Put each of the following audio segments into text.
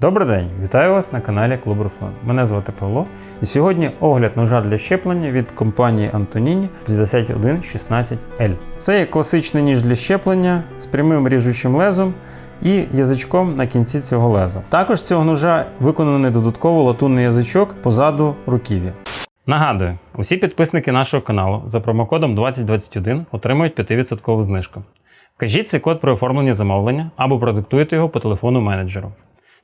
Добрий день, вітаю вас на каналі Клуб Руслан. Мене звати Павло, і сьогодні огляд ножа для щеплення від компанії Antonini 5116L. Це є класичний ніж для щеплення з прямим ріжучим лезом і язичком на кінці цього леза. Також цього ножа виконаний додатково латунний язичок позаду руків'я. Нагадую, усі підписники нашого каналу за промокодом 2021 отримують 5% знижку. Вкажіть цей код при оформленні замовлення або продиктуйте його по телефону менеджеру.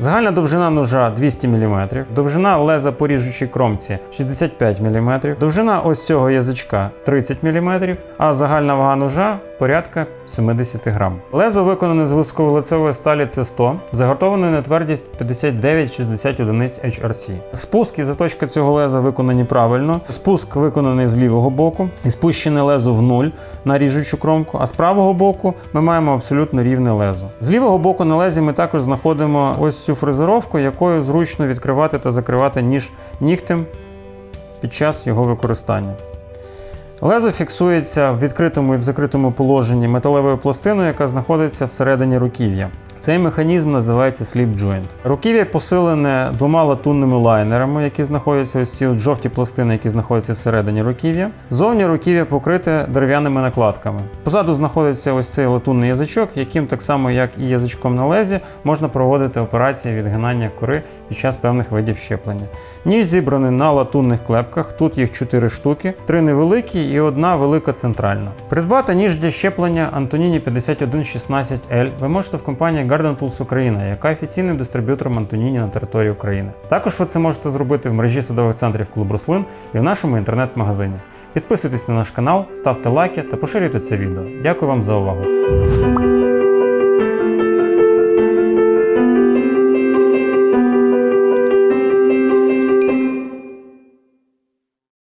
Загальна довжина ножа 200 мм, довжина леза по ріжучій кромці 65 мм, довжина ось цього язичка 30 мм, а загальна вага ножа порядка 70 грам. Лезо виконане з високовилицевої сталі С100, загартоване на твердість 59-60 одиниць HRC. Спуск і заточка цього леза виконані правильно. Спуск виконаний з лівого боку і спущене лезо в нуль на ріжучу кромку, а з правого боку ми маємо абсолютно рівне лезо. З лівого боку на лезі ми також знаходимо ось цю фрезеровку, якою зручно відкривати та закривати ніж нігтем під час його використання. Лезо фіксується в відкритому і в закритому положенні металевою пластиною, яка знаходиться всередині руків'я. Цей механізм називається slip joint. Руків'я посилене двома латунними лайнерами, які знаходяться ось ці от жовті пластини, які знаходяться всередині руків'я. Зовні руків'я покрите дерев'яними накладками. Позаду знаходиться ось цей латунний язичок, яким так само як і язичком на лезі, можна проводити операції відгинання кори під час певних видів щеплення. Ніж зібраний на латунних клепках. Тут їх 4 штуки, 3 невеликі і одна велика центральна. Придбати ніж для щеплення Antonini 5116L ви можете в компанії Garden Tools Україна, яка офіційним дистриб'ютором Антоніні на території України. Також ви це можете зробити в мережі садових центрів Клуб Рослин і в нашому інтернет-магазині. Підписуйтесь на наш канал, ставте лайки та поширюйте це відео. Дякую вам за увагу.